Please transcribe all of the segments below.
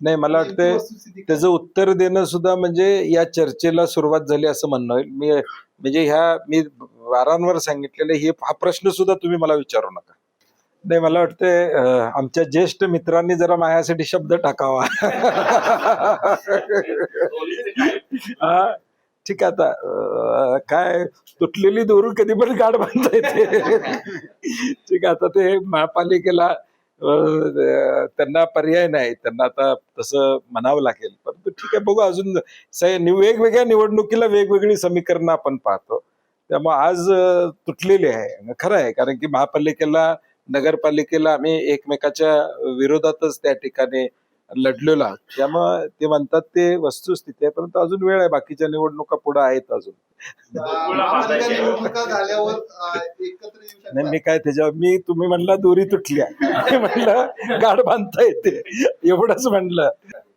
नाही मला वाटतंय वस्तुस्थिती काय? त्याचं उत्तर देणं सुद्धा म्हणजे या चर्चेला सुरुवात झाली असं म्हणणं होईल. मी म्हणजे ह्या मी वारंवार सांगितलेलं हे हा प्रश्न सुद्धा तुम्ही मला विचारू नका. नाही मला वाटतंय आमच्या ज्येष्ठ मित्रांनी जरा माझ्यासाठी शब्द टाकावा. हा, ठीक आहे आता काय तुटलेली दोरू कधी पण गाठ बांधता येते. ठीक आहे आता ते महापालिकेला त्यांना पर्याय नाही. त्यांना आता तसं म्हणावं लागेल. परंतु ठीक आहे बघू अजून वेगवेगळ्या निवडणुकीला वेगवेगळी समीकरणं आपण पाहतो. त्यामुळे आज तुटलेली आहे. खरं आहे कारण की महापालिकेला नगरपालिकेला आम्ही एकमेकाच्या विरोधातच त्या ठिकाणी लढलेला. त्यामुळं ते म्हणतात ते वस्तुस्थिती आहे परंतु अजून वेळ आहे बाकीच्या निवडणुका पुढे आहेत अजून. नाही मी काय त्याच्यावर मी तुम्ही म्हणला दोरी तुटल्या. म्हणलं गाड बांधता येते. एवढंच म्हणलं.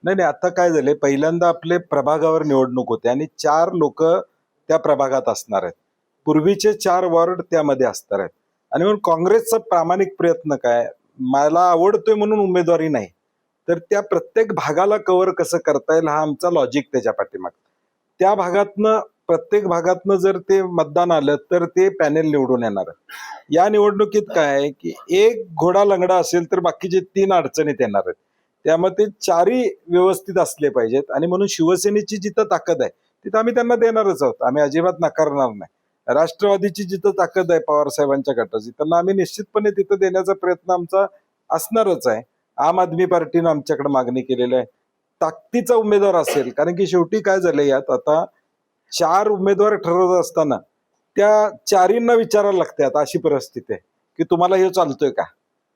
नाही नाही आता काय झालंय पहिल्यांदा आपले प्रभागावर निवडणूक होते आणि चार लोक त्या प्रभागात असणार आहेत. पूर्वीचे चार वॉर्ड त्यामध्ये असणार आहेत. आणि म्हणून काँग्रेसचा प्रामाणिक प्रयत्न काय? मला आवडतोय म्हणून उमेदवारी नाही. तर त्या प्रत्येक भागाला कव्हर कसं करता येईल हा आमचा लॉजिक त्याच्या पाठीमाग. त्या भागातनं प्रत्येक भागातनं जर ते मतदान आलं तर ते पॅनेल निवडून येणार. या निवडणुकीत काय आहे की एक घोडा लंगडा असेल तर बाकीचे तीन अडचणीत येणार आहेत. त्यामुळे ते चारही व्यवस्थित असले पाहिजेत. आणि म्हणून शिवसेनेची जिथं ताकद आहे तिथं आम्ही त्यांना देणारच आहोत. आम्ही अजिबात नाकारणार नाही. राष्ट्रवादीची जिथं ताकद आहे पवार साहेबांच्या गटाची त्यांना आम्ही निश्चितपणे तिथं देण्याचा प्रयत्न आमचा असणारच आहे. आम आदमी पार्टीनं आमच्याकडे मागणी केलेली आहे. ताकदीचा उमेदवार असेल कारण की शेवटी काय झालंय यात? आता चार उमेदवार ठरवत असताना त्या चारींना विचारायला लागते आता अशी परिस्थिती आहे. की तुम्हाला हे चालतोय का?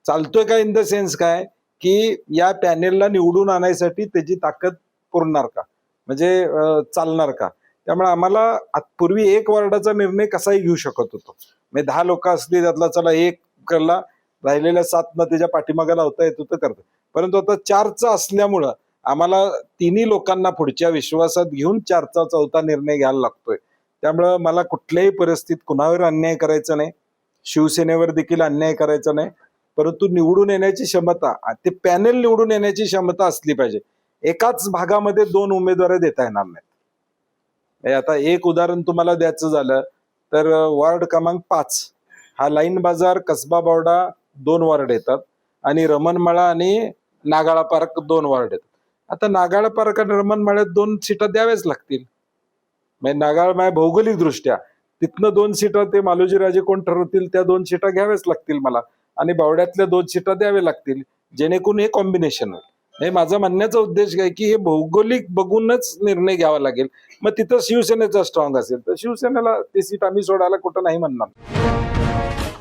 चालतोय का इन द सेन्स काय? की या पॅनेलला निवडून आणायसाठी त्याची ताकद पुरणार का? म्हणजे चालणार का? त्यामुळे आम्हाला पूर्वी एक वार्डाचा निर्णय कसाही घेऊ शकत होतो. म्हणजे दहा लोक असली त्यातला चला एक करला राहिलेल्या सात न त्याच्या पाठीमागे लावता येत होतं करतं. परंतु आता चारचा असल्यामुळं आम्हाला तिन्ही लोकांना पुढच्या विश्वासात घेऊन चारचा चौथा निर्णय घ्यायला लागतोय. त्यामुळं मला कुठल्याही परिस्थितीत कुणावर अन्याय करायचा नाही. शिवसेनेवर देखील अन्याय करायचा नाही. परंतु निवडून येण्याची क्षमता ते पॅनेल निवडून येण्याची क्षमता असली पाहिजे. एकाच भागामध्ये दोन उमेदवार देता येणार नाहीत. आता एक उदाहरण तुम्हाला द्यायचं झालं तर वॉर्ड क्रमांक पाच. हा लाईन बाजार कसबा बावडा दोन वॉर्ड येतात. आणि रमणमाळा आणि नागाळा पार्क दोन वॉर्ड येतात. आता नागाळा पार्क आणि रमणमाळ्यात दोन सीटा द्याव्याच लागतील. म्हणजे नागाळमाळ भौगोलिक दृष्ट्या तिथनं दोन सीटा ते मालोजीराजे कोण ठरवतील त्या दोन सीटा घ्याव्याच लागतील मला. आणि बावड्यातल्या दोन सीटा द्याव्या लागतील जेणेकरून हे कॉम्बिनेशन होईल. हे माझा म्हणण्याचा उद्देश काय की हे भौगोलिक बघूनच निर्णय घ्यावा लागेल. मग तिथं शिवसेनेचा स्ट्रॉंग असेल तर शिवसेनेला ते सीट आम्ही सोडायला कुठं नाही म्हणणार.